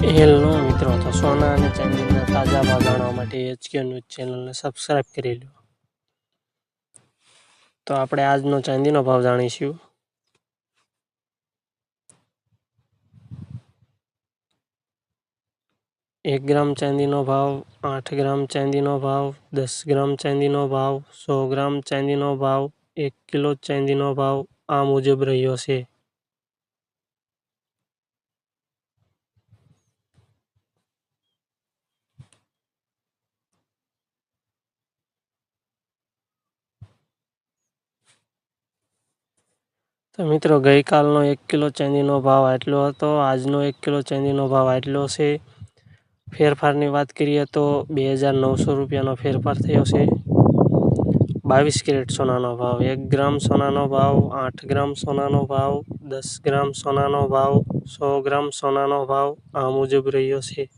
Hello મિત્રો, તો સોના અને ચાંદીના તાજા ભાવ જાણવા માટે એચકે ન્યૂઝ ચેનલને સબસ્ક્રાઇબ કરી લો તો આપણે આજનો ચાંદીનો ભાવ જાણીશું. એક ગ્રામ ચાંદીનો ભાવ, આઠ ગ્રામ ચાંદીનો ભાવ, દસ ગ્રામ ચાંદીનો ભાવ, સો ગ્રામ ચાંદીનો ભાવ, એક કિલો ચાંદીનો ભાવ આ મુજબ રહ્યો છે. તો મિત્રો, ગઈકાલનો એક કિલો ચાંદીનો ભાવ આટલો હતો, આજનો એક કિલો ચાંદીનો ભાવ આટલો છે. ફેરફારની વાત કરીએ તો બે હજાર નવસો રૂપિયાનો ફેરફાર થયો છે. બાવીસ કેરેટ સોનાનો ભાવ, એક ગ્રામ સોનાનો ભાવ, આઠ ગ્રામ સોનાનો ભાવ, દસ ગ્રામ સોનાનો ભાવ, સો ગ્રામ સોનાનો ભાવ આ મુજબ રહ્યો છે.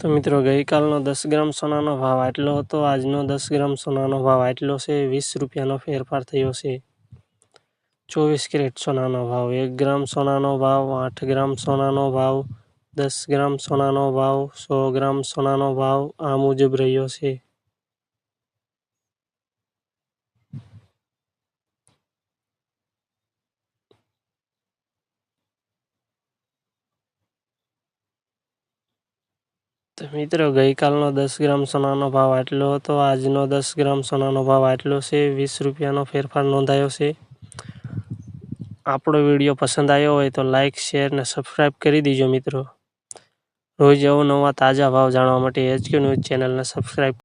તો મિત્રો, ગઈકાલનો દસ ગ્રામ સોનાનો ભાવ આટલો હતો. આજનો દસ ગ્રામ સોનાનો ભાવ આટલો છે. વીસ રૂપિયાનો ફેરફાર થયો છે. ચોવીસ કેરેટ સોનાનો ભાવ, એક ગ્રામ સોનાનો ભાવ, આઠ ગ્રામ સોનાનો ભાવ, દસ ગ્રામ સોનાનો ભાવ, સો ગ્રામ સોનાનો ભાવ આ મુજબ રહ્યો છે. મિત્રો, ગઈકાલનો દસ ગ્રામ સોનાનો ભાવ આટલો હતો. આજનો દસ ગ્રામ સોનાનો ભાવ આટલો છે. વીસ રૂપિયાનો ફેરફાર નોંધાયો છે. આપણો વીડિયો પસંદ આવ્યો હોય તો લાઇક શેર અને સબસ્ક્રાઈબ કરી દીજો મિત્રો. રોજ અવનવા તાજા ભાવ જાણવા માટે એચકે ન્યૂઝ ચેનલને સબસ્ક્રાઈબ